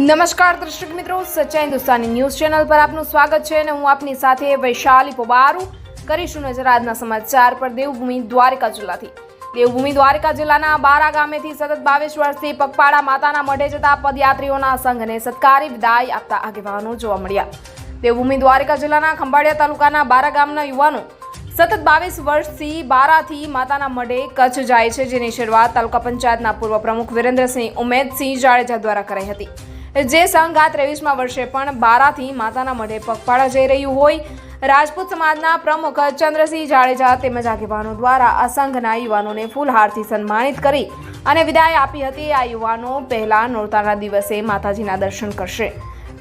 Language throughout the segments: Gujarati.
નમસ્કાર, દર્શક મિત્રો. સચ્ચાઈ હિન્દુસ્તાની ન્યૂઝ ચેનલ પર આપનું સ્વાગત છે અને હું આપની સાથે વૈશાલી પોબારુ. કરીશું નજર આજના સમાચાર પર. દેવભૂમિ દ્વારકા જિલ્લાથી. દેવભૂમિ દ્વારકા જિલ્લાના બારા ગામેથી સતત બાવીસ વર્ષથી પગપાળા માતાના મઢે જતા પદયાત્રીઓના સંઘને સત્કારી વિદાય આપતા આગેવાનો જોવા મળ્યા. દેવભૂમિ દ્વારકા જિલ્લાના ખંભાળિયા તાલુકાના બારા ગામના યુવાનો સતત બાવીસ વર્ષથી બારાથી માતાના મઢે કચ્છ જાય છે, જેની શરૂઆત તાલુકા પંચાયતના પૂર્વ પ્રમુખ વિરેન્દ્રસિંહ ઉમેદસિંહ જાડેજા દ્વારા કરાઈ હતી. જે સંઘ આ ત્રેવીસમાં વર્ષે પણ બારાથી માતાના મઢે પગપાળા જઈ રહ્યું હોય. રાજપૂત સમાજના પ્રમુખ ચંદ્રસિંહ જાડેજા તેમજ આગેવાનો દ્વારા આ સંઘના યુવાનોને ફૂલહારથી સન્માનિત કરી અને વિદાય આપી હતી. આ યુવાનો પહેલા નોરતાના દિવસે માતાજીના દર્શન કરશે.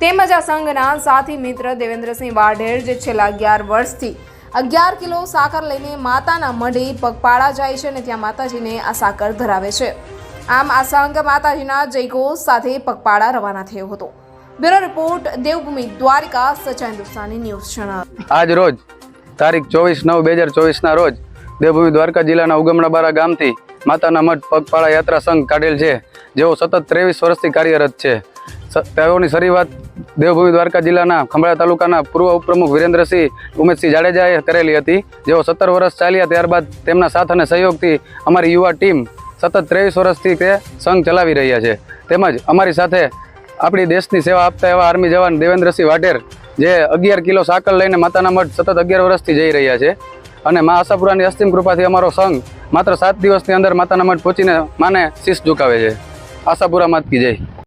તેમજ આ સંઘના સાથી મિત્ર દેવેન્દ્રસિંહ વાઢેર જે છેલ્લા અગિયાર વર્ષથી અગિયાર કિલો સાકર લઈને માતાના મઢે પગપાળા જાય છે અને ત્યાં માતાજીને આ સાકર ધરાવે છે. આમ આ સંઘ માતાજીના જયઘોષ સાથે પગપાળા રવાના થયો હતો. Bureau report, Devbhoomi, Dwarka Sachai Hindustani news channel. આજ રોજ, તારીખ ચોવીસ નવ બે હજાર ચોવીસના રોજ, દેવભૂમિ દ્વારકા જિલ્લાના ઉગમણાબારા ગામથી માતાના મઠ પગપાળા યાત્રા સંઘ કાઢેલ છે, જેઓ સતત ત્રેવીસ વર્ષથી કાર્યરત છે. તેઓની શરૂઆત દેવભૂમિ દ્વારકા જિલ્લાના ખંભાળા તાલુકાના પૂર્વ ઉપપ્રમુખ વિરેન્દ્રસિંહ ઉમેશસિંહ જાડેજાએ કરેલી હતી, જેઓ સત્તર વર્ષ ચાલ્યા ત્યારબાદ તેમના સાથ અને સહયોગથી અમારી યુવા ટીમ સતત ત્રેવીસ વર્ષથી તે સંઘ ચલાવી રહ્યા છે. તેમજ અમારી સાથે આપણી દેશની સેવા આપતા એવા આર્મી જવાન દેવેન્દ્રસિંહ વાઢેર, જે અગિયાર કિલો સાકર લઈને માતાના મઠ સતત અગિયાર વર્ષથી જઈ રહ્યા છે. અને મા આશાપુરાની અસ્તિમ કૃપાથી અમારો સંઘ માત્ર સાત દિવસની અંદર માતાના મઠ પહોંચીને માને શીશ ઝુકાવે છે. આશાપુરા માત કી જય.